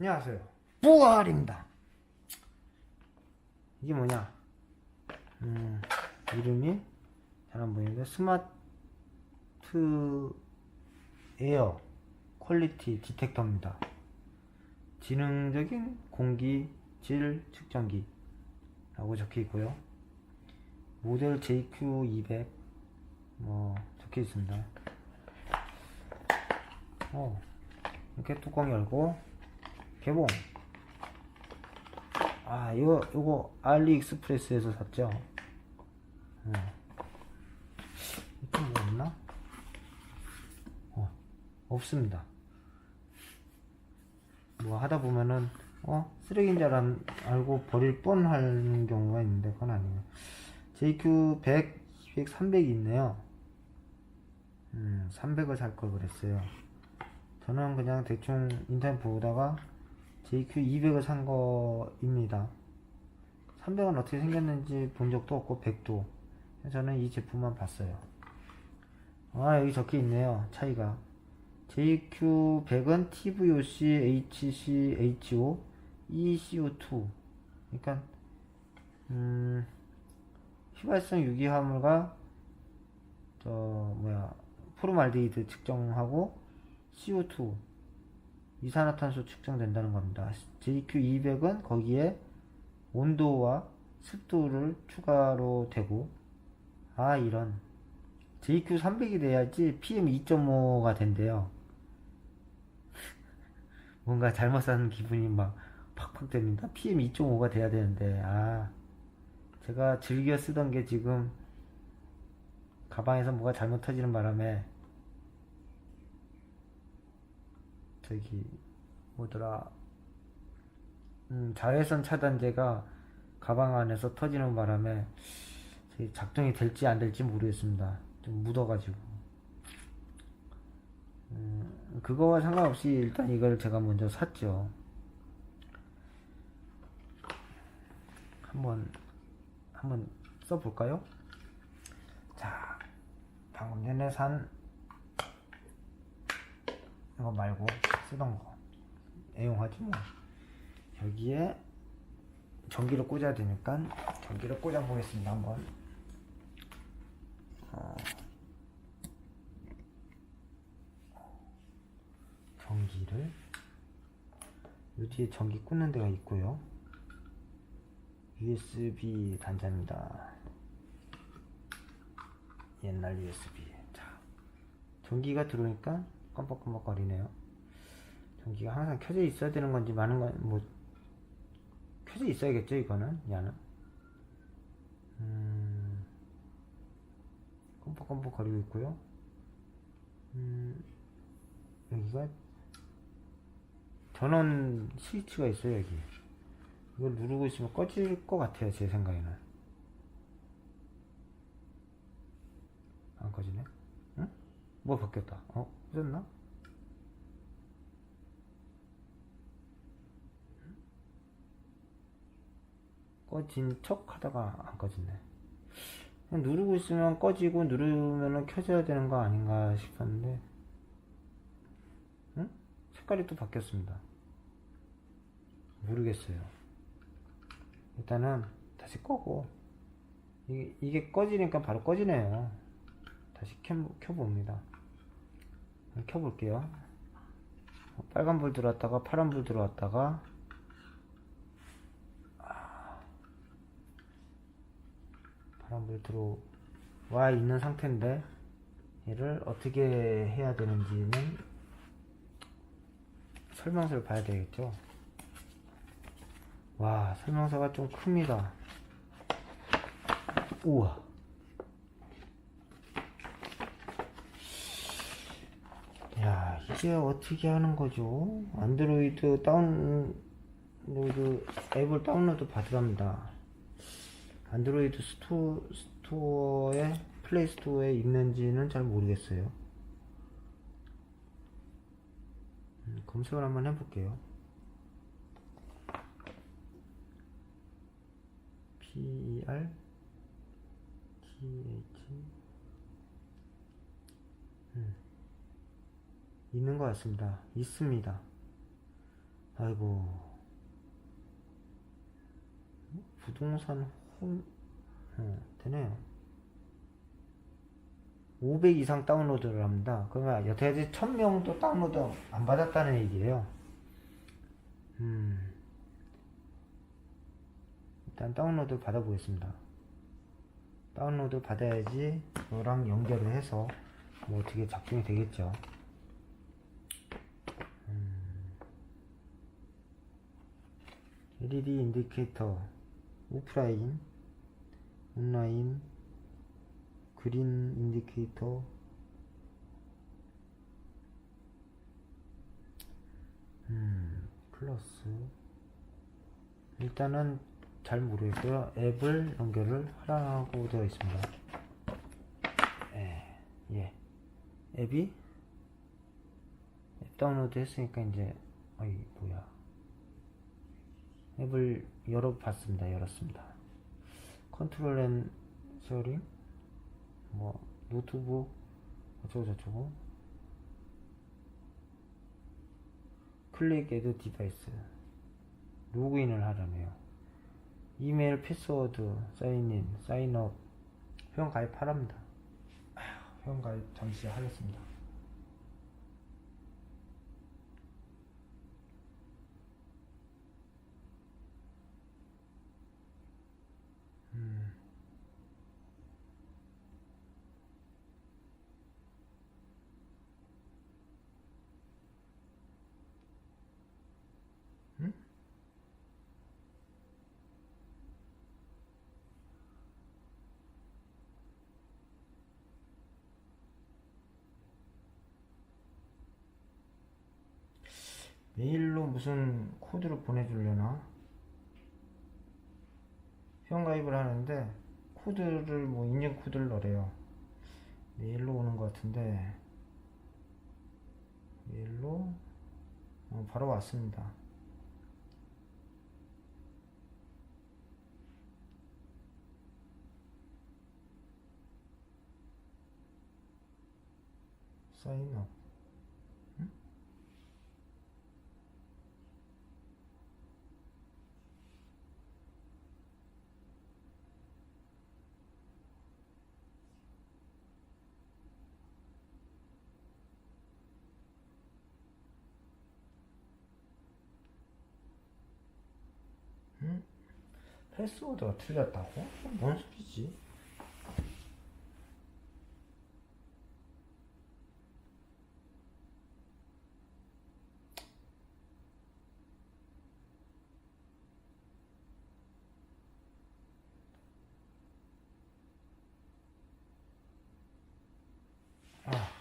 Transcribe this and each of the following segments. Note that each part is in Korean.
안녕하세요. 부활입니다. 이게 뭐냐? 음, 이름이 잘 안 보이는데 스마트 에어 퀄리티 디텍터입니다. 지능적인 공기 질 측정기라고 적혀 있고요. 모델 JQ200 뭐 적혀 있습니다. 어, 이렇게 뚜껑 열고 개봉. 아, 이거 이거 알리익스프레스에서 샀죠. 어. 이거 뭐 없나? 어, 없습니다. 뭐 하다 보면은 어 쓰레기인 줄 알- 알고 버릴 뻔하는 경우가 있는데 그건 아니에요. JQ 100, 200, 300이 있네요. 음, 300을 살 걸 그랬어요. 저는 그냥 대충 인터넷 보다가 JQ 200을 산 거입니다. 300은 어떻게 생겼는지 본 적도 없고 100도. 저는 이 제품만 봤어요. 아 여기 적혀 있네요. 차이가. JQ 100은 TVOC, HCHO, ECO2. 그러니까 음, 휘발성 유기화물과 저 뭐야 포르말데히드 측정하고 CO2 이산화탄소 측정된다는 겁니다. JQ200은 거기에 온도와 습도를 추가로 되고 아 이런 JQ300이 돼야지 PM2.5가 된대요. 뭔가 잘못 사는 기분이 막 팍팍 됩니다. PM2.5가 돼야 되는데 아 제가 즐겨 쓰던 게 지금 가방에서 뭐가 잘못 터지는 바람에 저기 뭐더라 음, 자외선 차단제가 가방 안에서 터지는 바람에 작동이 될지 안 될지 모르겠습니다. 좀 묻어가지고 음, 그거와 상관없이 일단 이걸 제가 먼저 샀죠. 한번 한번 써볼까요? 자, 방금 전에 산 이거 말고 쓰던 거 애용하지 뭐. 여기에 전기를 꽂아야 되니까 전기를 꽂아 보겠습니다 한번. 어, 전기를 요 뒤에 전기 꽂는 데가 있고요. USB 단자입니다. 옛날 USB. 자, 전기가 들어오니까 깜빡깜빡거리네요. 전기가 항상 켜져 있어야 되는 건지 많은 건 뭐 켜져 있어야겠죠 이거는 야는. 음, 깜빡깜빡거리고 있고요. 음, 여기가 전원 스위치가 있어요 여기. 이걸 누르고 있으면 꺼질 것 같아요 제 생각에는. 안 꺼지네? 응? 뭐 바뀌었다. 어? 꺼졌나? 꺼진 척 하다가 안 꺼지네. 누르고 있으면 꺼지고 누르면은 켜져야 되는 거 아닌가 싶었는데, 응? 색깔이 또 바뀌었습니다. 모르겠어요. 일단은 다시 꺼고, 이게, 이게 꺼지니까 바로 꺼지네요. 다시 켜, 켜봅니다. 켜볼게요. 빨간 불 들어왔다가 파란 불 들어왔다가 아, 파란 불 들어와 있는 상태인데 얘를 어떻게 해야 되는지는 설명서를 봐야 되겠죠. 와 설명서가 좀 큽니다. 우와. 야, 이게 어떻게 하는 거죠? 안드로이드 다운로드 앱을 다운로드 받으랍니다. 안드로이드 스토, 스토어에 플레이 스토어에 있는지는 잘 모르겠어요. 음, 검색을 한번 해볼게요. P E 있는 것 같습니다. 있습니다. 아이고. 부동산 홈 어, 되네요. 500 이상 다운로드를 합니다. 그러면 여태까지 1000명도 다운로드 안 받았다는 얘기예요. 음. 일단 다운로드 받아 보겠습니다. 다운로드 받아야지 너랑 연결을 해서 뭐 어떻게 작동이 되겠죠 LED 인디케이터 오프라인 온라인 그린 인디케이터. 음 플러스. 일단은 잘 모르겠고요. 앱을 연결을 하라고 되어 있습니다. 예, 예. 앱이 앱 다운로드 했으니까 이제 어이 뭐야 앱을 열어봤습니다. 열었습니다. 컨트롤 앤 쉐어링 뭐 노트북 어쩌고 저쩌고 클릭 애드 디바이스 로그인을 하라네요. 이메일 패스워드 사인인 사인업 회원 가입하랍니다. 회원 가입 잠시 하겠습니다. 메일로 무슨 코드를 보내주려나? 회원 가입을 하는데 코드를 뭐 인증 코드를 넣으래요. 메일로 오는 것 같은데 메일로 어, 바로 왔습니다. 사인업 패스워드가 틀렸다고? 뭔 소리지? 아.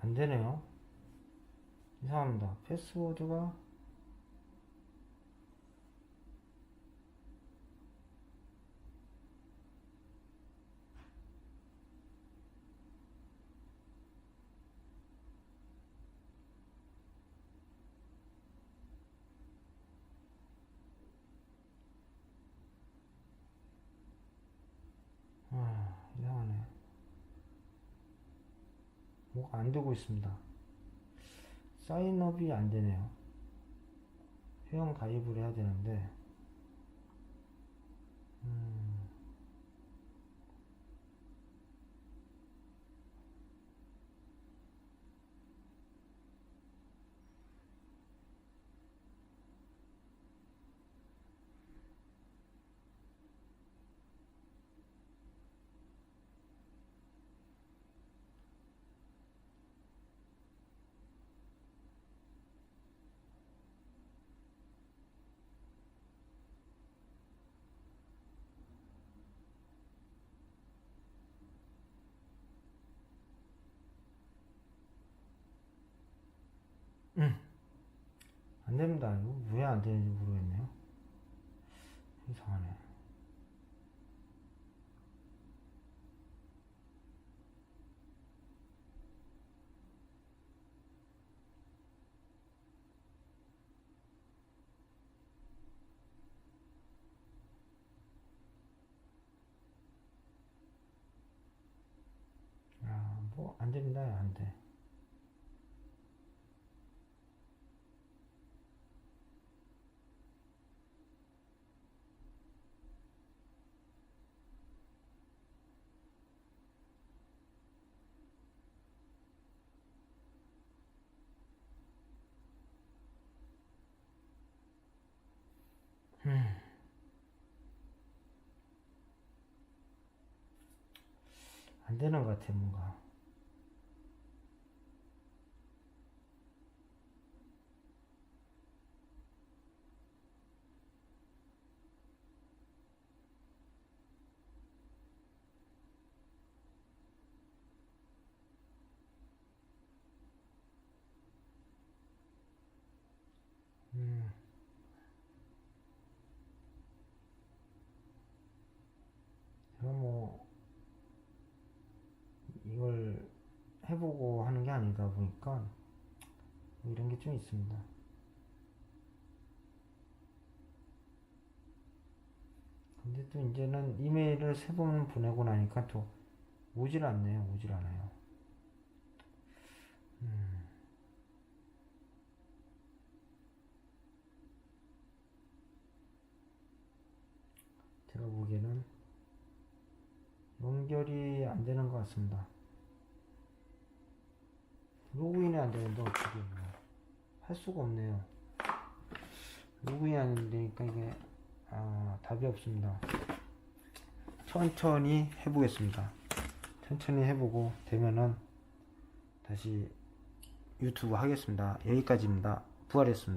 안 되네요. 이상합니다. 패스워드가 아, 이상하네. 뭐가 안 되고 있습니다. 사인업이 안 되네요. 회원 가입을 해야 되는데, 음, 안 됩니다. 이거 왜 안 되는지 모르겠네요. 이상하네. 아, 뭐, 안 됩니다. 안 돼. 안 되는 것 같아, 뭔가. 음. 제가 뭐, 이걸 해보고 하는 게 아니다 보니까 뭐 이런 게 좀 있습니다. 근데 또 이제는 이메일을 세 번 보내고 나니까 또 오질 않네요. 오질 않아요. 음. 제가 보기에는 연결이 안 되는 것 같습니다. 로그인이 안 되는데 어떻게 뭐할 수가 없네요. 로그인이 안 되니까 이게 아, 답이 없습니다. 천천히 해보겠습니다. 천천히 해보고 되면은 다시 유튜브 하겠습니다. 여기까지입니다. 부활했습니다.